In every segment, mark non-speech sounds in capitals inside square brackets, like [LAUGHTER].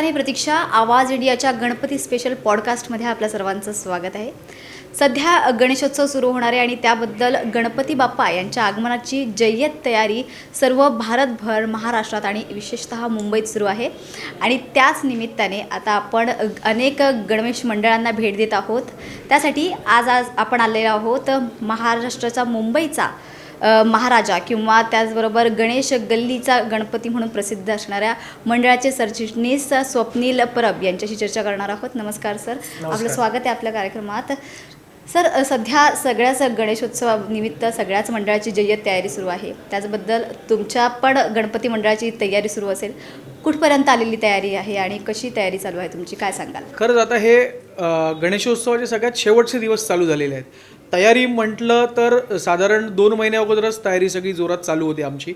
आणि प्रतीक्षा आवाज इंडियाच्या गणपती स्पेशल पॉडकास्टमध्ये आपल्या सर्वांचं स्वागत आहे. सध्या गणेशोत्सव सुरू होणार आहे आणि त्याबद्दल गणपती बाप्पा यांच्या आगमनाची जय्यत तयारी सर्व भारतभर महाराष्ट्रात आणि विशेषतः मुंबईत सुरू आहे. आणि त्याच निमित्ताने आता आपण अनेक गणवेश मंडळांना भेट देत आहोत. त्यासाठी आज आज आपण आलेलो आहोत महाराष्ट्राचा मुंबईचा महाराजा किंवा त्याचबरोबर गणेश गल्लीचा गणपती म्हणून प्रसिद्ध असणाऱ्या मंडळाचे सरचिटणीस स्वप्नील परब यांच्याशी चर्चा करणार आहोत. नमस्कार सर. आपलं स्वागत आहे आपल्या कार्यक्रमात. सर सध्या सगळ्याच गणेशोत्सवानिमित्त सगळ्याच मंडळाची जय्यत तयारी सुरू आहे. त्याचबद्दल तुमच्या पण गणपती मंडळाची तयारी सुरू असेल. कुठपर्यंत आलेली तयारी आहे आणि कशी तयारी चालू आहे तुमची? काय सांगाल? खरंच आता हे गणेशोत्सवाचे सगळ्यात शेवटचे दिवस चालू झालेले आहेत. तयारी म्हटलं तर साधारण दोन महिन्या अगोदरच तयारी सगळी जोरात चालू होती आमची.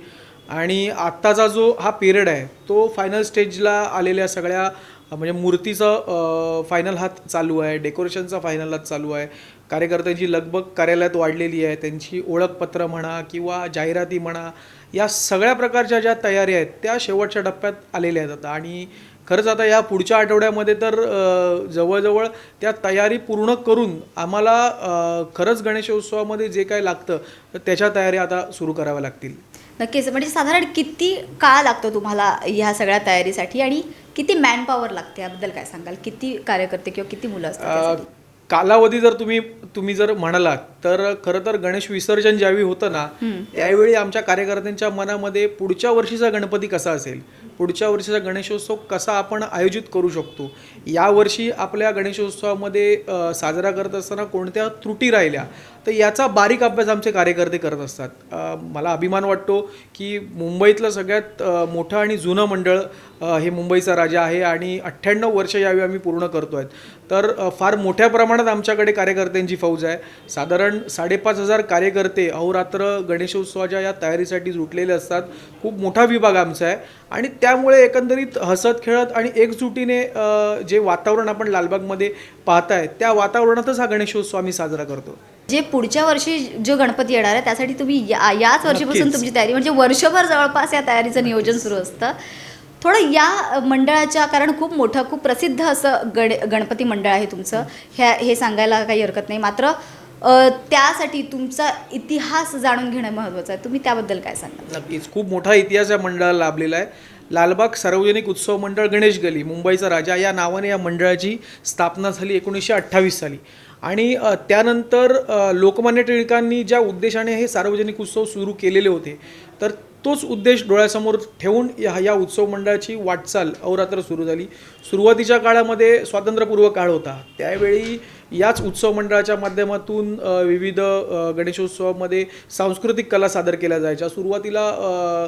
आणि आत्ताचा जो हा पिरियड आहे तो फायनल स्टेजला आलेल्या सगळ्या म्हणजे मूर्तीचं फायनल हात चालू आहे डेकोरेशनचा फायनल हात चालू आहे. कार्यकर्त्यांची लगबग कार्यालयात वाढलेली आहे त्यांची ओळखपत्र म्हणा किंवा जाहिराती म्हणा या सगळ्या प्रकारच्या ज्या तयारी आहेत त्या शेवटच्या टप्प्यात आलेल्या आहेत आता. आणि खरंच आता या पुढच्या आठवड्यामध्ये तर जवळजवळ त्या तयारी पूर्ण करून आम्हाला खरंच गणेशोत्सवामध्ये जे काय लागतं तर त्याच्या तयारी आता सुरू कराव्या लागतील. नक्कीच. म्हणजे साधारण किती काळ लागतो तुम्हाला ह्या सगळ्या तयारीसाठी? आणि किती मॅन पॉवर लागते? याबद्दल काय सांगाल? किती कार्यकर्ते किंवा किती मुलं असतात? कालावधी जर तुम्ही तुम्ही जर म्हणालात तर खरं तर गणेश विसर्जन ज्यावेळी होतं ना त्यावेळी आमच्या कार्यकर्त्यांच्या मनामध्ये पुढच्या वर्षीचा गणपती कसा असेल? पुढच्या वर्षीचा गणेशोत्सव कसा आपण आयोजित करू शकतो? यावर्षी आपल्या गणेशोत्सवामध्ये साजरा करत असताना कोणत्या त्रुटी राहिल्या? तर याचा बारीक अभ्यास आमचे कार्यकर्ते करत असतात. मला अभिमान वाटतो की मुंबईतलं सगळ्यात मोठं आणि जुनं मंडळ हे मुंबईचा राजा आहे आणि अठ्ठ्याण्णव वर्ष यावेळी आम्ही पूर्ण करतो आहेत. तर फार मोठ्या प्रमाणात आमच्याकडे कार्यकर्त्यांची फौज आहे. साधारण साडेपाच हजार कार्यकर्ते अहोरात्र गणेशोत्सवाच्या या तयारीसाठी जुटलेले असतात. खूप मोठा विभाग आमचा आहे. आणि त्यामुळे एकंदरीत हसत खेळत आणि एकजुटीने जे वातावरण आपण लालबागमध्ये पाहताय त्या वातावरणातच हा गणेशोत्सव आम्ही साजरा करतो. जे पुढच्या वर्षी जो गणपती येणार आहे त्यासाठी तुम्ही या याच वर्षीपासून. तुमची तयारी म्हणजे वर्षभर जवळपास या तयारीचं नियोजन सुरू असतं. थोडं या मंडळाच्या कारण खूप मोठं खूप प्रसिद्ध असं गण गणपती मंडळ आहे तुमचं. ह्या हे सांगायला काही हरकत नाही. मात्र त्यासाठी तुमचा इतिहास जाणून घेणं महत्त्वाचं आहे. तुम्ही त्याबद्दल काय सांगाल? नक्कीच. खूप मोठा इतिहास या मंडळाला लाभलेला आहे. लालबाग सार्वजनिक उत्सव मंडळ गणेश गली मुंबईचा राजा या नावाने या मंडळाची स्थापना झाली एकोणीसशे अठ्ठावीस साली. आणि त्यानंतर लोकमान्य टिळकांनी ज्या उद्देशाने हे सार्वजनिक उत्सव सुरू केलेले होते तर तोच उद्देश डोळ्यासमोर ठेवून या या उत्सव मंडळाची वाटचाल अवरात्र सुरू झाली. सुरुवातीच्या काळामध्ये स्वातंत्र्यपूर्व काळ होता. त्यावेळी याच उत्सव मंडळाच्या माध्यमातून विविध गणेशोत्सवामध्ये सांस्कृतिक कला सादर केल्या जायच्या. सुरुवातीला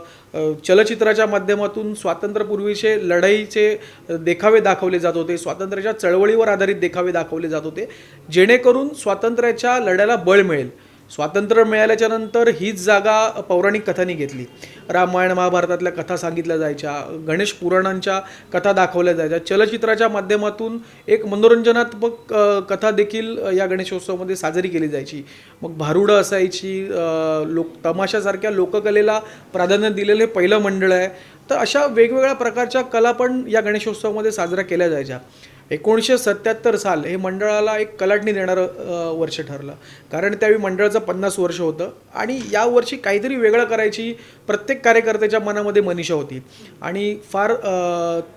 चलचित्राच्या माध्यमातून स्वातंत्र्यपूर्वीचे लढाईचे देखावे दाखवले जात होते. स्वातंत्र्याच्या चळवळीवर आधारित देखावे दाखवले जात होते. जेणेकरून स्वातंत्र्याच्या लढ्याला बळ मिळेल. स्वातंत्र्य मिळाल्याच्यानंतर हीच जागा पौराणिक कथांनी घेतली. रामायण महाभारतातल्या कथा सांगितल्या जायच्या गणेश पुराणांच्या कथा दाखवल्या जायच्या चलचित्राच्या माध्यमातून एक मनोरंजनात्मक कथा देखील या गणेशोत्सवामध्ये साजरी केली जायची. मग भारुडं असायची लोक तमाशासारख्या लोककलेला प्राधान्य दिलेलं हे पहिलं मंडळ आहे. तर अशा वेगवेगळ्या प्रकारच्या कला पण या गणेशोत्सवामध्ये साजऱ्या केल्या जायच्या. एकोणीसशे सत्याहत्तर साल हे मंडळाला एक कलाटणी देणारं वर्ष ठरलं. कारण त्यावेळी मंडळाचं पन्नास वर्ष होतं आणि या वर्षी काहीतरी वेगळं करायची प्रत्येक कार्यकर्त्याच्या मनामध्ये मनीषा होती. आणि फार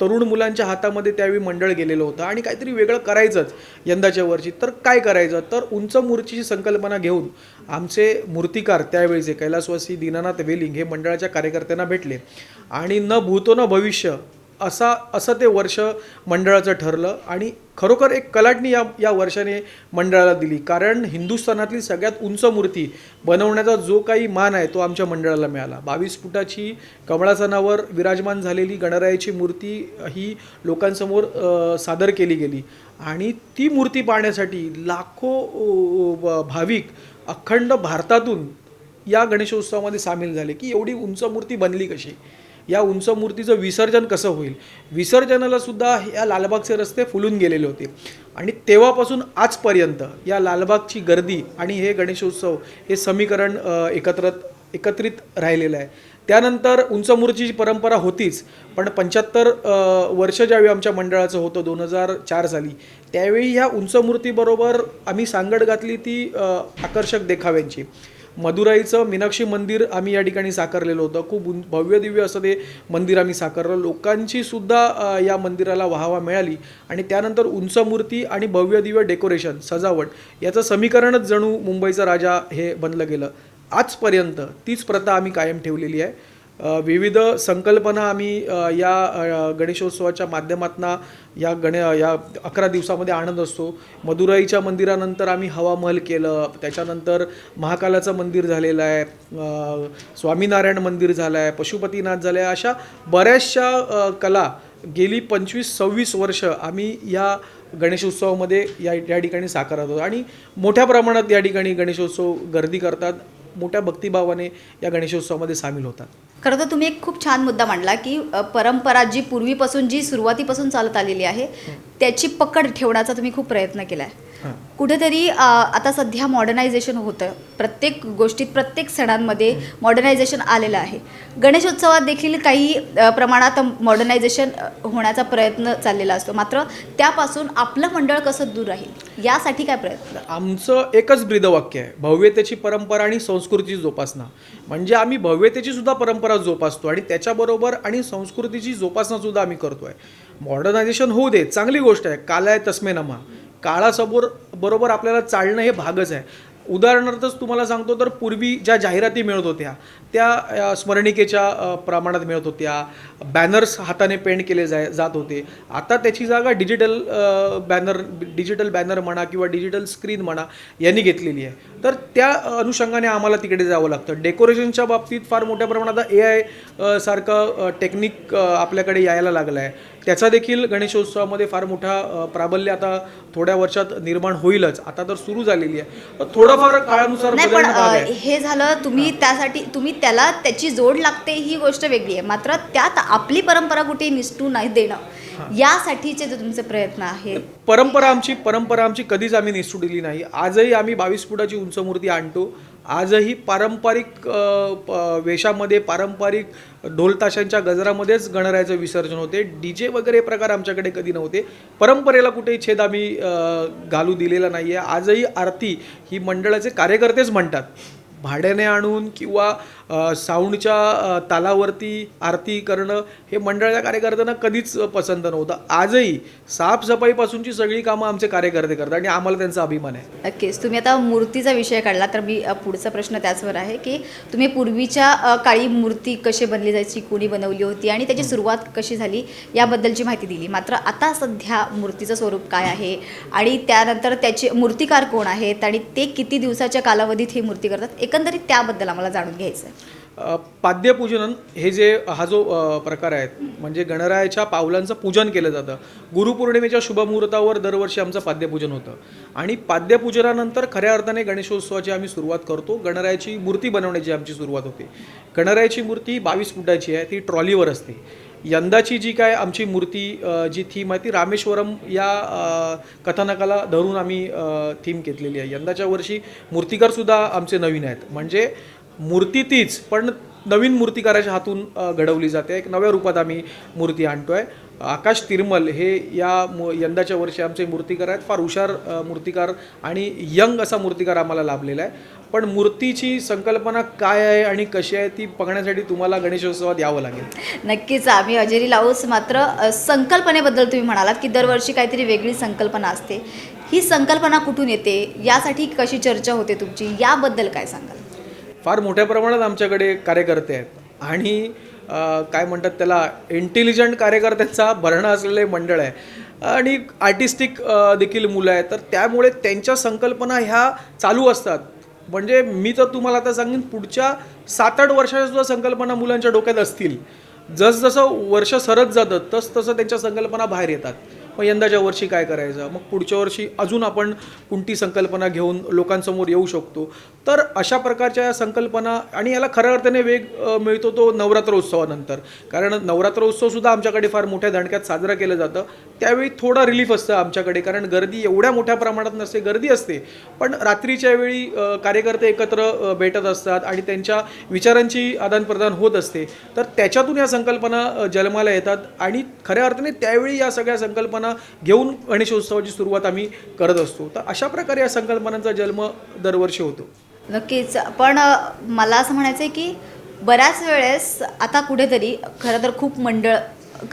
तरुण मुलांच्या हातामध्ये त्यावेळी मंडळ गेलेलं होतं आणि काहीतरी वेगळं करायचंच यंदाच्या वर्षी. तर काय करायचं? तर उंच मूर्तीची संकल्पना घेऊन आमचे मूर्तिकार त्यावेळीचे कैलासवासी दीनानाथ वेलिंग हे मंडळाच्या कार्यकर्त्यांना भेटले. आणि न भूतो न भविष्य असा असं ते वर्ष मंडळाचं ठरलं आणि खरोखर एक कलाटणी या या वर्षाने मंडळाला दिली. कारण हिंदुस्थानातली सगळ्यात उंच मूर्ती बनवण्याचा जो काही मान आहे तो आमच्या मंडळाला मिळाला. बावीस फुटाची कमळासनावर विराजमान झालेली गणरायाची मूर्ती ही लोकांसमोर सादर केली गेली. आणि ती मूर्ती पाहण्यासाठी लाखो भाविक अखंड भारतातून या गणेशोत्सवामध्ये सामील झाले की एवढी उंच मूर्ती बनली कशी? या उंच मूर्तीचं विसर्जन कसं होईल? विसर्जनाला सुद्धा या लालबागचे रस्ते फुलून गेलेले होते. आणि तेव्हापासून आजपर्यंत या लालबागची गर्दी आणि हे गणेशोत्सव हे समीकरण एकत्र एकत्रित राहिलेलं आहे. त्यानंतर उंचमूर्तीची परंपरा होतीच पण पंच्याहत्तर वर्ष ज्यावेळी आमच्या मंडळाचं होतं दोन हजार चार साली त्यावेळी ह्या उंचमूर्तीबरोबर आम्ही सांगड घातली ती आकर्षक देखाव्यांची. मदुराईचं मीनाक्षी मंदिर आम्ही या ठिकाणी साकारलेलं होतं. खूप भव्य दिव्य असं ते मंदिर आम्ही साकारलं. लोकांची सुद्धा या मंदिराला वाहवा मिळाली. आणि त्यानंतर उंच मूर्ती आणि भव्य दिव्य डेकोरेशन सजावट याचं समीकरणच जणू मुंबईचा राजा हे बनलं गेलं. आजपर्यंत तीच प्रथा आम्ही कायम ठेवलेली आहे. विविध संकल्पना आम्ही या गणेशोत्सवाच्या माध्यमातून या गणे या अकरा दिवसामध्ये आणत असतो. मदुराईच्या मंदिरानंतर आम्ही हवामहल केलं. त्याच्यानंतर महाकालाचं मंदिर झालेलं आहे. स्वामीनारायण मंदिर झालं आहे पशुपतीनाथ झालं आहे अशा बऱ्याचशा कला गेली पंचवीस सव्वीस वर्ष आम्ही या गणेशोत्सवामध्ये या या ठिकाणी साकारत होतो आणि मोठ्या प्रमाणात या ठिकाणी गणेशोत्सव गर्दी करतात. मोठ्या भक्तिभावाने या गणेशोत्सवामध्ये सामील होतात. खरं तर तुम्ही एक खूप छान मुद्दा मांडला की परंपरा जी पूर्वीपासून जी सुरुवातीपासून चालत आलेली आहे त्याची पकड ठेवण्याचा तुम्ही खूप प्रयत्न केला आहे कुठेतरी आता सध्या मॉडर्नायझेशन होतं प्रत्येक गोष्टीत प्रत्येक सणांमध्ये मॉडर्नायझेशन आलेलं आहे. गणेशोत्सवात देखील काही प्रमाणात मॉडर्नायझेशन होण्याचा प्रयत्न चाललेला असतो. मात्र त्यापासून आपलं मंडळ कसं दूर राहील? यासाठी काय प्रयत्न? आमचं एकच ब्रीदवाक्य आहे. भव्यतेची परंपरा आणि संस्कृतीची जोपासना. म्हणजे आम्ही भव्यतेची सुद्धा परंपरा जोपासतो आणि त्याच्याबरोबर आणि संस्कृतीची जोपासना सुद्धा आम्ही करतोय. मॉडर्नायझेशन होऊ दे चांगली गोष्ट आहे. कालाय तस्मे नमा. काळासमोर बरोबर आपल्याला चालणं हे भागच आहे. उदाहरणार्थच तुम्हाला सांगतो तर पूर्वी ज्या जाहिराती मिळत होत्या त्या स्मरणिकेच्या प्रमाणात मिळत होत्या. बॅनर्स हाताने पेंट केले जाय जात होते. आता त्याची जागा डिजिटल बॅनर डिजिटल बॅनर म्हणा किंवा डिजिटल स्क्रीन म्हणा यांनी घेतलेली आहे. तर त्या अनुषंगाने आम्हाला तिकडे जावं लागतं. डेकोरेशनच्या बाबतीत फार मोठ्या प्रमाणात ए आय सारखं टेक्निक आपल्याकडे यायला लागलं आहे त्याचा देखील गणेशोत्सवामध्ये फार मोठा प्राबल्य आता थोड्या वर्षात निर्माण होईलच. आता तर सुरू झालेली आहे. थोडंफार काळानुसार हे झालं तुम्ही त्यासाठी तुम्ही त्याला त्याची जोड लागते ही गोष्ट वेगळी आहे. मात्र त्यात आपली परंपरा कुठे निसटू नाही देणं. यासाठीचे जे तुमचे प्रयत्न आहेत. परंपरा आमची परंपरा आमची कधीच आम्ही निसटू दिली नाही. आजही आम्ही बावीस फुटाची उंच मूर्ती आणतो. आजही पारंपरिक वेशामध्ये पारंपरिक ढोलताशांच्या गजरामध्येच गणरायाचं विसर्जन होते. डी जे वगैरे प्रकार आमच्याकडे कधी नव्हते. परंपरेला कुठेही छेद आम्ही घालू दिलेला नाही आहे आजही आरती ही मंडळाचे कार्यकर्तेच म्हणतात. भाड्याने आणून किंवा साऊंडच्या तालावरती आरती करणं हे मंडळाच्या कार्यकर्त्यांना कधीच पसंत नव्हतं. आजही साफसफाईपासूनची सगळी कामं आमचे कार्यकर्ते करतात आणि आम्हाला त्यांचा अभिमान आहे. नक्कीच. तुम्ही आता मूर्तीचा विषय काढला तर मी पुढचा प्रश्न त्याचवर आहे की तुम्ही पूर्वीच्या काळी मूर्ती कशी बनली जायची कोणी बनवली होती आणि त्याची सुरुवात कशी झाली याबद्दलची माहिती दिली. मात्र आता सध्या मूर्तीचं स्वरूप काय आहे आणि त्यानंतर त्याचे मूर्तिकार कोण आहेत आणि ते किती दिवसाच्या कालावधीत ही मूर्ती करतात एकंदरीत त्याबद्दल आम्हाला जाणून घ्यायचं आहे पाद्यपूजन हे जे हा जो प्रकार आहे म्हणजे गणरायाच्या पावलांचं पूजन केलं जातं. गुरुपौर्णिमेच्या शुभमुहूर्तावर दरवर्षी आमचं पाद्यपूजन होतं. आणि पाद्यपूजनानंतर खऱ्या अर्थाने गणेशोत्सवाची आम्ही सुरुवात करतो. गणरायाची मूर्ती बनवण्याची आमची सुरुवात होते. गणरायाची मूर्ती बावीस फुटाची आहे ती ट्रॉलीवर असते. यंदाची जी काय आमची मूर्ती जी थीम आहे ती रामेश्वरम या कथानकाला धरून आम्ही थीम घेतलेली आहे. यंदाच्या वर्षी मूर्तिकारसुद्धा आमचे नवीन आहेत. म्हणजे मूर्ती तीच पण नवीन मूर्तिकाराच्या हातून घडवली जाते. एक नव्या रूपात आम्ही मूर्ती आणतो आहे आकाश तिरमल हे या मु यंदाच्या वर्षी आमचे मूर्तिकार आहेत. फार हुशार मूर्तिकार आणि यंग असा मूर्तिकार आम्हाला लाभलेला आहे. पण मूर्तीची संकल्पना काय आहे आणि कशी आहे ती बघण्यासाठी तुम्हाला गणेशोत्सवात यावं लागेल. नक्कीच आम्ही हजेरी लावूच मात्र संकल्पनेबद्दल तुम्ही म्हणालात की दरवर्षी काहीतरी वेगळी संकल्पना असते. ही संकल्पना कुठून येते? यासाठी कशी चर्चा होते तुमची? याबद्दल काय सांगाल? फार मोठ्या प्रमाणात आमच्याकडे कार्यकर्ते आहेत. आणि काय म्हणतात त्याला इंटेलिजंट कार्यकर्त्यांचा भरणा असलेले मंडळ आहे. आणि आर्टिस्टिक देखील मुलं आहेत. तर त्यामुळे त्यांच्या संकल्पना ह्या चालू असतात. म्हणजे मी तर तुम्हाला आता सांगेन पुढच्या सात आठ वर्षाच्या सुद्धा संकल्पना मुलांच्या डोक्यात असतील. जसजसं वर्ष सरत जातं तस तसं त्यांच्या संकल्पना बाहेर येतात. मग यंदाच्या वर्षी काय करायचं? मग पुढच्या वर्षी अजून आपण कोणती संकल्पना घेऊन लोकांसमोर येऊ शकतो? तर अशा प्रकारच्या या संकल्पना आणि याला खऱ्या अर्थाने वेग मिळतो तो नवरात्रोत्सवानंतर. कारण नवरात्र उत्सवसुद्धा आमच्याकडे फार मोठ्या दणक्यात साजरा केलं जातं. त्यावेळी थोडा रिलीफ असतं आमच्याकडे. कारण गर्दी एवढ्या मोठ्या प्रमाणात नसते गर्दी असते. पण रात्रीच्या वेळी कार्यकर्ते एकत्र भेटत असतात आणि त्यांच्या विचारांची आदानप्रदान होत असते. तर त्याच्यातून या संकल्पना जन्माला येतात आणि खऱ्या अर्थाने त्यावेळी या सगळ्या संकल्पना घेऊन गणेशोत्सवाची सुरुवात आम्ही करत असतो. तर अशा प्रकारे या संकल्पनांचा जन्म दरवर्षी होतो. नक्कीच. पण मला असं म्हणायचं आहे की बऱ्याच वेळेस आता कुठेतरी खरं तर खूप मंडळ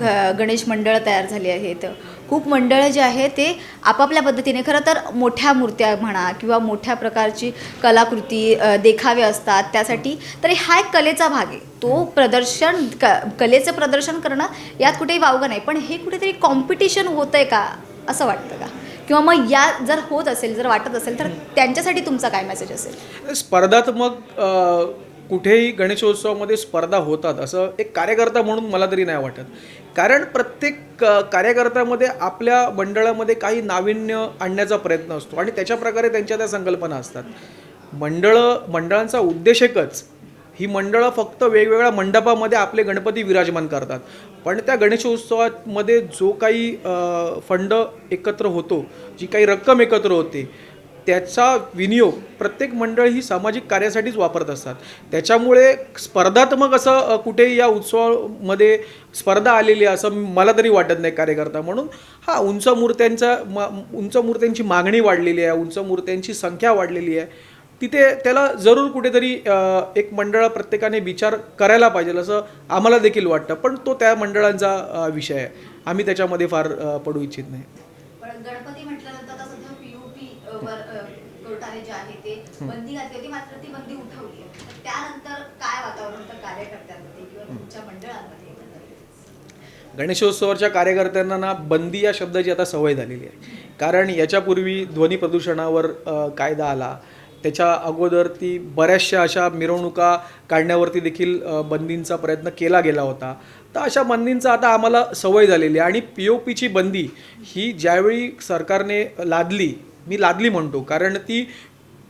ग- गणेश मंडळ तयार झाली आहेत. खूप मंडळं जे आहे ते आपापल्या पद्धतीने खरं तर मोठ्या मूर्त्या म्हणा किंवा मोठ्या प्रकारची कलाकृती देखावे असतात त्यासाठी. तर हा एक कलेचा भाग आहे. तो प्रदर्शन क कलेचं प्रदर्शन करणं यात कुठेही वावगं नाही. पण हे कुठेतरी कॉम्पिटिशन होतं आहे का असं वाटतं का? किंवा मग या जर होत असेल जर वाटत असेल तर त्यांच्यासाठी तुमचा काय मेसेज असेल? स्पर्धात्मक कुठेही गणेशोत्सवामध्ये स्पर्धा होतात असं एक कार्यकर्ता म्हणून मला तरी नाही वाटत. कारण प्रत्येक कार्यकर्त्यामध्ये आपल्या मंडळामध्ये काही नाविन्य आणण्याचा प्रयत्न असतो आणि त्याच्या प्रकारे त्यांच्या त्या संकल्पना असतात. मंडळं मंडळांचा उद्देश एकच. ही मंडळं फक्त वेगवेगळ्या मंडपामध्ये आपले गणपती विराजमान करतात. पण त्या गणेशोत्सवामध्ये जो काही फंड एकत्र होतो जी काही रक्कम एकत्र होते त्याचा विनियोग प्रत्येक मंडळ ही सामाजिक कार्यासाठीच वापरत असतात. त्याच्यामुळे स्पर्धात्मक असं कुठेही या उत्सवामध्ये स्पर्धा आलेली आहे असं मला तरी वाटत नाही कार्यकर्ता म्हणून. हा उंच मूर्त्यांचा मा उंच मूर्त्यांची मागणी वाढलेली आहे उंच मूर्त्यांची संख्या वाढलेली आहे. तिथे त्याला जरूर कुठेतरी एक मंडळ प्रत्येकाने विचार करायला पाहिजे असं आम्हाला देखील वाटतं. पण तो त्या मंडळांचा विषय आहे. आम्ही त्याच्यामध्ये फार पडू इच्छित नाही पण गणपती म्हटल्यानंतर आता सध्या पीओपी वर अ, कोर्टाने जे आहे ते बंदी घातली होती मात्र ती बंदी उठवली. त्यानंतर काय वातावरण होतं कार्यकर्त्यांमध्ये किंवा तुमच्या मंडळांमध्ये? गणेशोत्सवाच्या कार्यकर्त्यांना ना बंदी या शब्दाची आता सवय झालेली आहे. कारण याच्यापूर्वी ध्वनी प्रदूषणावर कायदा आला. त्याच्या अगोदर ती बऱ्याचशा अशा मिरवणुका काढण्यावरती देखील बंदींचा प्रयत्न केला गेला होता. तर अशा बंदींचा आता आम्हाला सवय झालेली आहे. आणि पी ओ पीची बंदी ही ज्यावेळी सरकारने लादली मी लादली म्हणतो. कारण ती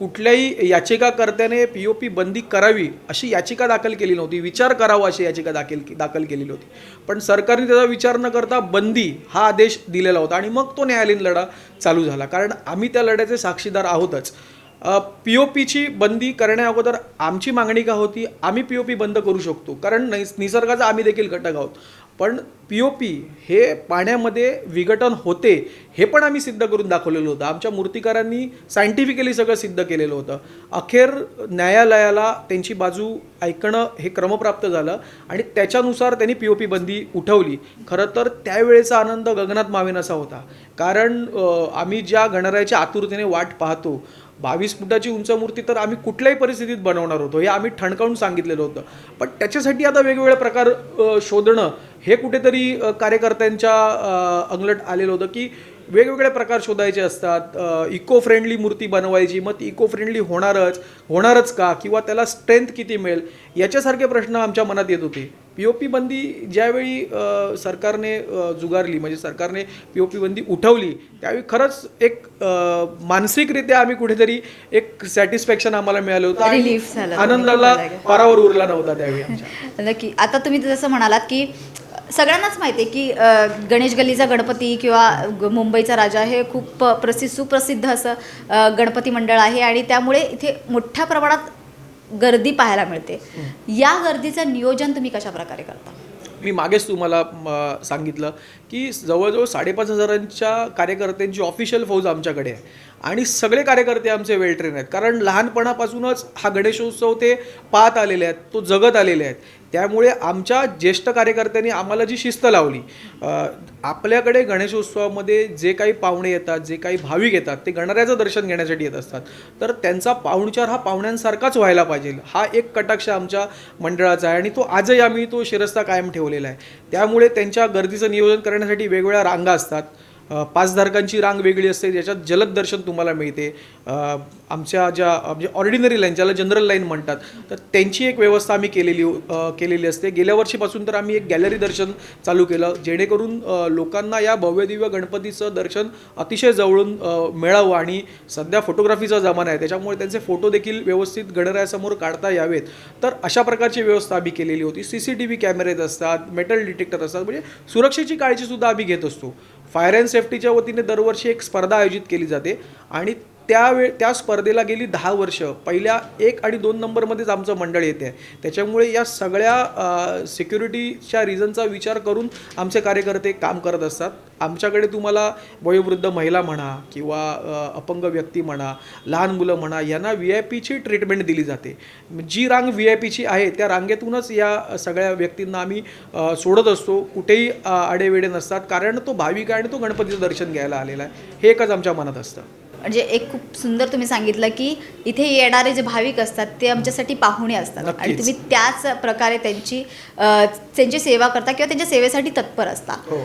कुठल्याही याचिकाकर्त्याने पी ओ पी बंदी करावी अशी याचिका दाखल केली नव्हती. विचार करावा अशी याचिका दाखल दाखल केलेली होती. पण सरकारने त्याचा विचार न करता बंदी हा आदेश दिलेला होता आणि मग तो न्यायालयीन लढा चालू झाला. कारण आम्ही त्या लढ्याचे साक्षीदार आहोतच. पी ओ पीची बंदी करण्या आमची मागणी का होती? आम्ही पी ओ पी बंद करू शकतो. कारण निसर्गाचा आम्ही देखील घटक आहोत. पण पी ओ पी हे पाण्यामध्ये विघटन होते हे पण आम्ही सिद्ध करून दाखवलेलं होतं. आमच्या मूर्तिकारांनी सायंटिफिकली सगळं सिद्ध केलेलं होतं. अखेर न्यायालयाला त्यांची बाजू ऐकणं हे क्रमप्राप्त झालं आणि त्याच्यानुसार त्यांनी पी ओ पी बंदी उठवली. खरं तर त्यावेळेचा आनंद गगनात मावेन असा होता. कारण आम्ही ज्या गणरायाच्या आतुरतेने वाट पाहतो बावीस फुटाची उंच मूर्ती तर आम्ही कुठल्याही परिस्थितीत बनवणार होतो हे आम्ही ठणकावून सांगितलेलं होतं. पण त्याच्यासाठी आता वेगवेगळे प्रकार शोधणं हे कुठेतरी कार्यकर्त्यांच्या अंगलट आलेलं होतं की वेगवेगळे प्रकार शोधायचे असतात. इको फ्रेंडली मूर्ती बनवायची मग ती इको फ्रेंडली होणारच होणारच का? किंवा त्याला स्ट्रेंथ किती मिळेल? याच्यासारखे प्रश्न आमच्या मनात येत होते. पी ओ पी बंदी ज्यावेळी सरकारने जुगारली म्हणजे सरकारने पी ओ पी बंदी उठवली त्यावेळी खरंच एक मानसिकरित्या आम्ही कुठेतरी एक सॅटिस्फॅक्शन आम्हाला मिळालं होतं. आनंदाला. पारावर उरला नव्हता त्यावेळी [LAUGHS] नक्की आता तुम्ही जसं म्हणालात की सगळ्यांनाच माहिती आहे की गणेश गल्लीचा गणपती किंवा मुंबईचा राजा हे खूप प्रसिद्ध सुप्रसिद्ध असं गणपती मंडळ आहे आणि त्यामुळे इथे मोठ्या प्रमाणात गर्दी पाहायला मिळते. या गर्दीचं नियोजन तुम्ही कशा प्रकारे करता? मी मागेच तुम्हाला सांगितलं की जवळजवळ साडेपाच हजारांच्या कार्यकर्त्यांची ऑफिशियल फौज आमच्याकडे आहे. आणि सगळे कार्यकर्ते आमचे वेल ट्रेन आहेत. कारण लहानपणापासूनच हा गणेशोत्सव ते पाहत आलेले आहेत तो जगत आलेले आहेत. त्यामुळे आमच्या ज्येष्ठ कार्यकर्त्यांनी आम्हाला जी शिस्त लावली आपल्याकडे गणेशोत्सवामध्ये जे काही पाहुणे येतात जे काही भाविक येतात ते गणरायाचं दर्शन घेण्यासाठी येत असतात. तर त्यांचा पाहुणचार हा पाहुण्यांसारखाच व्हायला पाहिजे. हा एक कटाक्ष आमच्या मंडळाचा आहे आणि तो आजही आम्ही तो शिरस्ता कायम ठेवलेला आहे. त्यामुळे त्यांच्या गर्दीचं नियोजन करण्यासाठी वेगवेगळ्या रांगा असतात. पाचधारकांची रांग वेगळी असते ज्याच्यात जलद दर्शन तुम्हाला मिळते. आमच्या ज्या म्हणजे ऑर्डिनरी लाईन ज्याला जनरल लाईन म्हणतात तर त्यांची एक व्यवस्था आम्ही केलेली केलेली असते. गेल्या वर्षीपासून तर आम्ही एक गॅलरी दर्शन चालू केलं जेणेकरून लोकांना या भव्य दिव्य गणपतीचं दर्शन अतिशय जवळून मिळावं आणि सध्या फोटोग्राफीचा जमाना आहे. त्याच्यामुळे त्यांचे फोटो देखील व्यवस्थित गणरायासमोर काढता यावेत. तर अशा प्रकारची व्यवस्था आम्ही केलेली होती. C C T V cameras असतात मेटल डिटेक्टर असतात. म्हणजे सुरक्षेची काळजीसुद्धा आम्ही घेत असतो. फायर अँड सेफ्टीच्या वतीने दरवर्षी एक स्पर्धा आयोजित केली जाते आणि त्यावेळ त्या स्पर्धेला गेली दहा वर्ष. पहिल्या एक आणि दोन नंबरमध्येच आमचं मंडळ येते. आहे त्याच्यामुळे या सगळ्या सिक्युरिटीच्या रिझनचा विचार करून आमचे कार्यकर्ते काम करत असतात. आमच्याकडे तुम्हाला वयोवृद्ध महिला म्हणा किंवा अपंग व्यक्ती म्हणा लहान मुलं म्हणा यांना व्ही आय पीची ट्रीटमेंट दिली जाते. जी रांग व्ही आय पीची आहे त्या रांगेतूनच या सगळ्या व्यक्तींना आम्ही सोडत असतो. कुठेही आडेवेडे नसतात. कारण तो भाविक आहे आणि तो गणपतीचं दर्शन घ्यायला आलेला आहे. हे एकच आमच्या मनात असतं. म्हणजे एक खूप सुंदर तुम्ही सांगितलं की इथे येणारे जे भाविक असतात ते आमच्यासाठी पाहुणे असतात. आणि. तुम्ही त्याच प्रकारे त्यांची त्यांची सेवा करता किंवा त्यांच्या सेवेसाठी तत्पर असता. हो.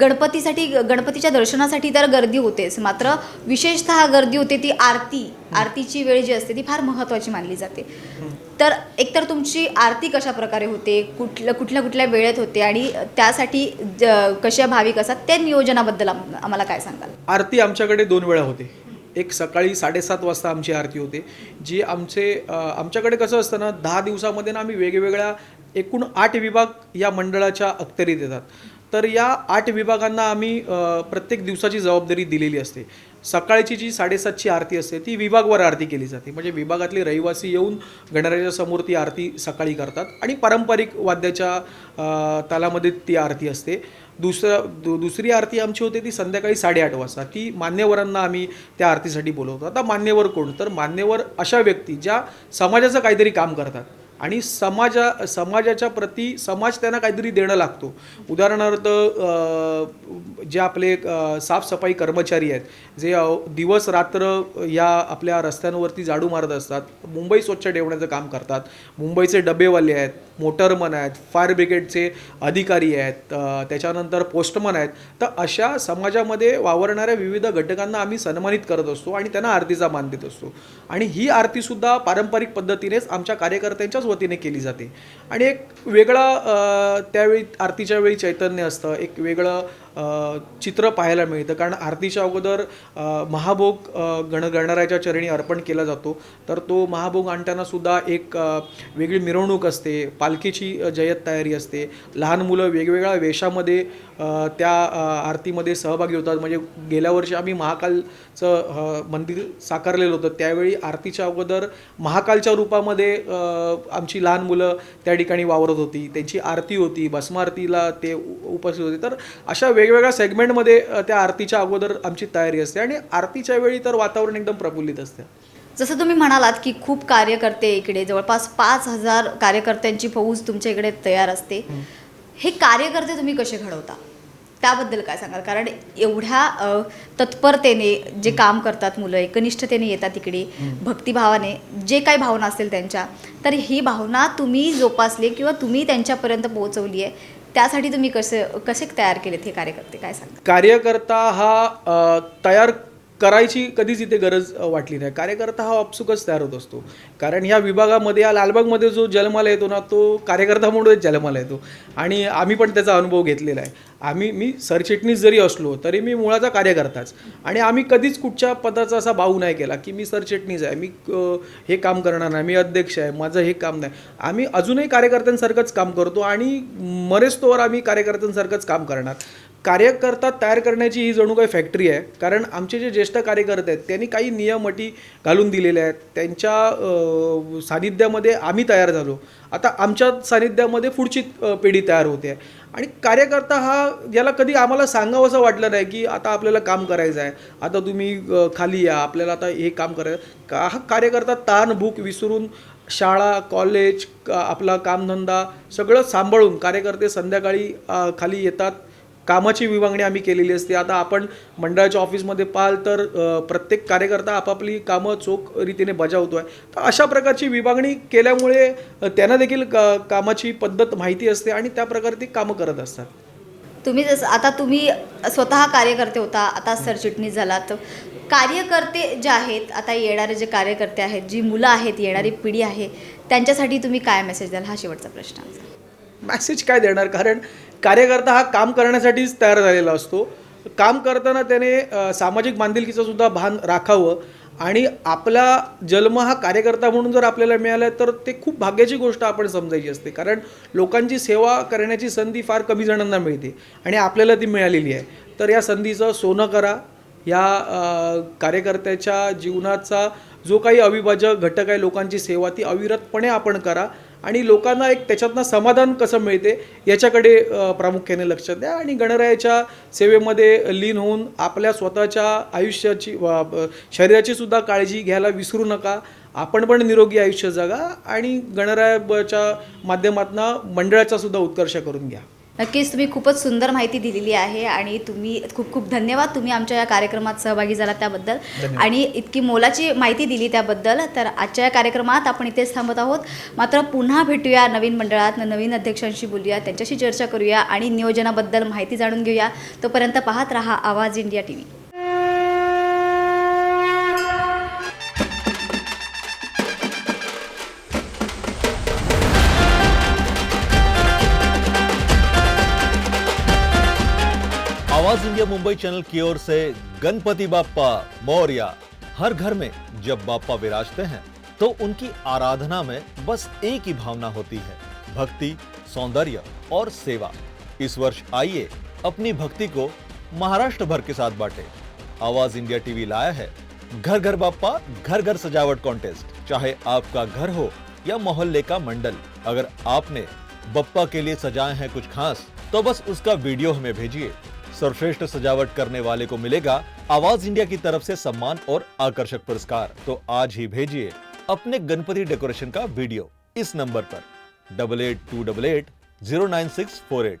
गणपतीसाठी गणपतीच्या दर्शनासाठी तर गर्दी होतेच. मात्र विशेषतः गर्दी होते ती आरती. आरतीची वेळ जी असते ती फार महत्त्वाची मानली जाते. तर एकतर तुमची आरती कशा प्रकारे होते कुठल्या कुठल्या कुठल्या वेळेत होते आणि त्यासाठी कशा भाविक असतात त्या नियोजनाबद्दल आम- आम्हाला काय सांगाल? आरती आमच्याकडे दोन वेळा होते. एक सकाळी साडेसात वाजता आमची आरती होते जी आमचे आमच्याकडे कसं असतं ना दहा दिवसामध्ये ना आम्ही वेगवेगळ्या एकूण आठ विभाग या मंडळाच्या अखत्यारीत येतात. तर या आठ विभागांना आम्ही प्रत्येक दिवसाची जबाबदारी दिलेली असते. सकाळची जी साडेसातची आरती असते ती विभागवर आरती केली जाते. म्हणजे विभागातले रहिवासी येऊन गणरायाच्या समोर ती आरती सकाळी करतात आणि पारंपरिक वाद्याच्या तालामध्ये ती आरती असते. दुसरं दु दुसरी आरती आमची होते ती संध्याकाळी साडेआठ वाजता. ती मान्यवरांना आम्ही त्या आरतीसाठी बोलवतो. आता मान्यवर कोण? तर मान्यवर अशा व्यक्ती ज्या समाजाचं काहीतरी काम करतात आणि समाजा समाजाच्या प्रती समाज त्यांना काहीतरी देणं लागतो. उदाहरणार्थ जे आपले साफसफाई कर्मचारी आहेत जे दिवस रात्र या आपल्या रस्त्यांवरती झाडू मारत असतात मुंबई स्वच्छ ठेवण्याचं काम करतात मुंबईचे डबेवाले आहेत मोटरमन आहेत फायर ब्रिगेडचे अधिकारी आहेत त्याच्यानंतर पोस्टमन आहेत. तर अशा समाजामध्ये वावरणाऱ्या विविध घटकांना आम्ही सन्मानित करत असतो आणि त्यांना आरतीचा मान देत असतो. आणि ही आरतीसुद्धा पारंपरिक पद्धतीनेच आमच्या कार्यकर्त्यांच्याच वतीने केली जाते. आणि एक वेगळा त्यावेळी आरतीच्या वेळी चैतन्य असतं. एक वेगळं चित्र पाहायला मिळतं. कारण आरतीच्या अगोदर महाभोग गण गणरायाच्या चरणी अर्पण केला जातो. तर तो महाभोग आणतानासुद्धा एक वेगळी मिरवणूक असते. पालखीची जयत तयारी असते. लहान मुलं वेगवेगळ्या वेशामध्ये त्या आरतीमध्ये सहभागी होतात. म्हणजे गेल्या वर्षी आम्ही महाकालचं मंदिर साकारलेलं होतं. त्यावेळी आरतीच्या अगोदर महाकालच्या रूपामध्ये आमची लहान मुलं त्या ठिकाणी वावरत होती. त्यांची आरती होती भस्मारतीला ते उपस्थित होते. तर अशा वेगवेगळ्या सेगमेंटमध्ये त्या आरतीच्या अगोदर आमची तयारी असते. आणि आरतीच्या वेळी तर वातावरण एकदम प्रफुल्लित असते. जसं तुम्ही म्हणालात की खूप कार्यकर्ते इकडे जवळपास पाच हजार कार्यकर्त्यांची फौज तुमच्या इकडे तयार असते. हे कार्यकर्ते तुम्ही कसे घडवता? त्याबद्दल काय सांगाल? कारण एवढ्या तत्परतेने जे काम करतात मुलं एकनिष्ठतेने येतात इकडे भक्तिभावाने जे काही भावना असतील त्यांच्या तर ही भावना तुम्ही जोपासली किंवा तुम्ही त्यांच्यापर्यंत पोहोचवली आहे त्यासाठी तुम्ही कसे कसे तयार केलेत हे कार्यकर्ते? काय सांगा कार्यकर्ता हा तयार करायची कधीच इथे गरज वाटली नाही. कार्यकर्ता हा आपसुकच तयार होत असतो. कारण ह्या विभागामध्ये या लालबागमध्ये जो जन्माला येतो ना तो कार्यकर्ता म्हणूनच जन्माला येतो. आणि आम्ही पण त्याचा अनुभव घेतलेला आहे. आम्ही मी सरचिटणीस जरी असलो तरी मी मुळाचा कार्यकर्ताच. आणि आम्ही कधीच कुठच्या पदाचा असा भाऊ नाही केला की मी सरचिटणीस आहे मी हे काम करणार नाही मी अध्यक्ष आहे माझं हे काम नाही. आम्ही अजूनही कार्यकर्त्यांसारखंच काम करतो आणि मरेस्तोवर आम्ही कार्यकर्त्यांसारखंच काम करणार. कार्यकर्ता तयार करण्याची ही जणू काही फॅक्टरी आहे. कारण आमचे जे ज्येष्ठ कार्यकर्ते आहेत त्यांनी काही नियम अटी घालून दिलेले आहेत. त्यांच्या सानिध्यामध्ये आम्ही तयार झालो. आता आमच्या सानिध्यामध्ये पुढची पिढी तयार होते. आणि कार्यकर्ता हा याला कधी आम्हाला सांगावं असं वाटलं नाही की आता आपल्याला काम करायचं आहे. आता तुम्ही खाली या आपल्याला आता हे काम करायचं. का हा कार्यकर्ता ताण भूक विसरून शाळा कॉलेज आपला कामधंदा सगळं सांभाळून कार्यकर्ते संध्याकाळी खाली येतात. कामाची विभागणी आम्ही केलेली असते. आता आपण मंडळाच्या ऑफिसमध्ये पाहाल तर प्रत्येक कार्यकर्ता आपापली कामं चोख रीतीने बजावतो आहे तर अशा प्रकारची विभागणी केल्यामुळे त्यांना देखील का कामाची पद्धत माहिती असते आणि त्या प्रकारे ती कामं करत असतात. तुम्ही जसं आता तुम्ही स्वतः कार्यकर्ते होता आता सरचिटणीस झालात. कार्यकर्ते जे आहेत आता येणारे जे कार्यकर्ते आहेत जी मुलं आहेत येणारी पिढी आहे त्यांच्यासाठी तुम्ही काय मेसेज द्याल? हा शेवटचा प्रश्न. मॅसेज काय देणार? कारण कार्यकर्ता हा काम करण्यासाठीच तयार झालेला असतो. काम करताना त्याने सामाजिक बांधिलकीचं सुद्धा भान राखावं आणि आपला जन्म हा कार्यकर्ता म्हणून जर आपल्याला मिळाला तर ते खूप भाग्याची गोष्ट आपण समजायची असते. कारण लोकांची सेवा करण्याची संधी फार कमी जणांना मिळते आणि आपल्याला ती मिळालेली आहे. तर या संधीचं सोनं करा या कार्यकर्त्याच्या जीवनाचा जो काही अविभाज्य घटक आहे लोकांची सेवा ती अविरतपणे आपण करा. आणि लोकांना एक त्याच्यातनं समाधान कसं मिळते याच्याकडे प्रामुख्याने लक्ष द्या. आणि गणरायाच्या सेवेमध्ये लीन होऊन आपल्या स्वतःच्या आयुष्याची शरीराची सुद्धा काळजी घ्यायला विसरू नका. आपण पण निरोगी आयुष्य जगा आणि गणरायाच्या माध्यमातून मंडळाचा सुद्धा उत्कर्ष करून घ्या. नक्कीच तुम्ही खूपच सुंदर माहिती दिलेली आहे आणि तुम्ही खूप खूप धन्यवाद तुम्ही आमच्या या कार्यक्रमात सहभागी झाला त्याबद्दल. आणि इतकी मोलाची माहिती दिली त्याबद्दल तर आजच्या या कार्यक्रमात आपण इथेच थांबत आहोत. मात्र पुन्हा भेटूया नवीन मंडळात नवीन अध्यक्षांशी बोलूया त्यांच्याशी चर्चा करूया आणि नियोजनाबद्दल माहिती जाणून घेऊया. तोपर्यंत पाहत रहा Awaaz India T V Awaaz India Mumbai channel की ओर से गणपति बाप्पा मौर्या हर घर में जब बाप्पा विराजते हैं तो उनकी आराधना में बस एक ही भावना होती है, भक्ति, सौंदर्य और सेवा। इस वर्ष आइए अपनी भक्ति को महाराष्ट्र भर के साथ बांटे। आवाज़ इंडिया टीवी लाया है घर घर बाप्पा घर घर सजावट कॉन्टेस्ट चाहे आपका घर हो या मोहल्ले का मंडल, अगर आपने बप्पा के लिए सजाए हैं कुछ खास तो बस उसका वीडियो हमें भेजिए। सर्वश्रेष्ठ सजावट करने वाले को मिलेगा आवाज़ इंडिया की तरफ़ से सम्मान और आकर्षक पुरस्कार। तो आज ही भेजिए अपने गणपति डेकोरेशन का वीडियो इस नंबर पर। Double eight two double eight zero nine six four eight.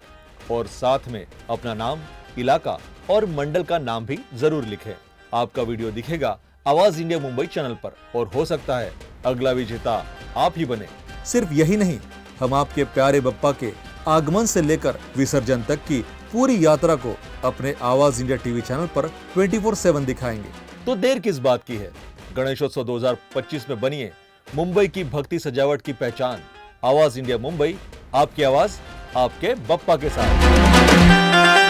और साथ में अपना नाम, इलाका और मंडल का नाम भी ज़रूर लिखें। आपका वीडियो दिखेगा आवाज़ इंडिया मुंबई चैनल पर। और हो सकता है अगला विजेता आप ही बने। सिर्फ़ यही नहीं, हम आपके प्यारे बप्पा के आगमन से लेकर विसर्जन तक की पूरी यात्रा को अपने आवाज़ इंडिया टीवी चैनल पर 24/7 दिखाएँगे। तो देर किस बात की है? गणेशोत्सव 2025 में बनिए मुंबई की भक्ति सजावट की पहचान। आवाज़ इंडिया मुंबई, आपकी आवाज़ आपके बप्पा के साथ।